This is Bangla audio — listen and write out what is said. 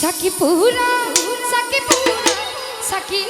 সাকি পুরা সাকি পুরা সাকি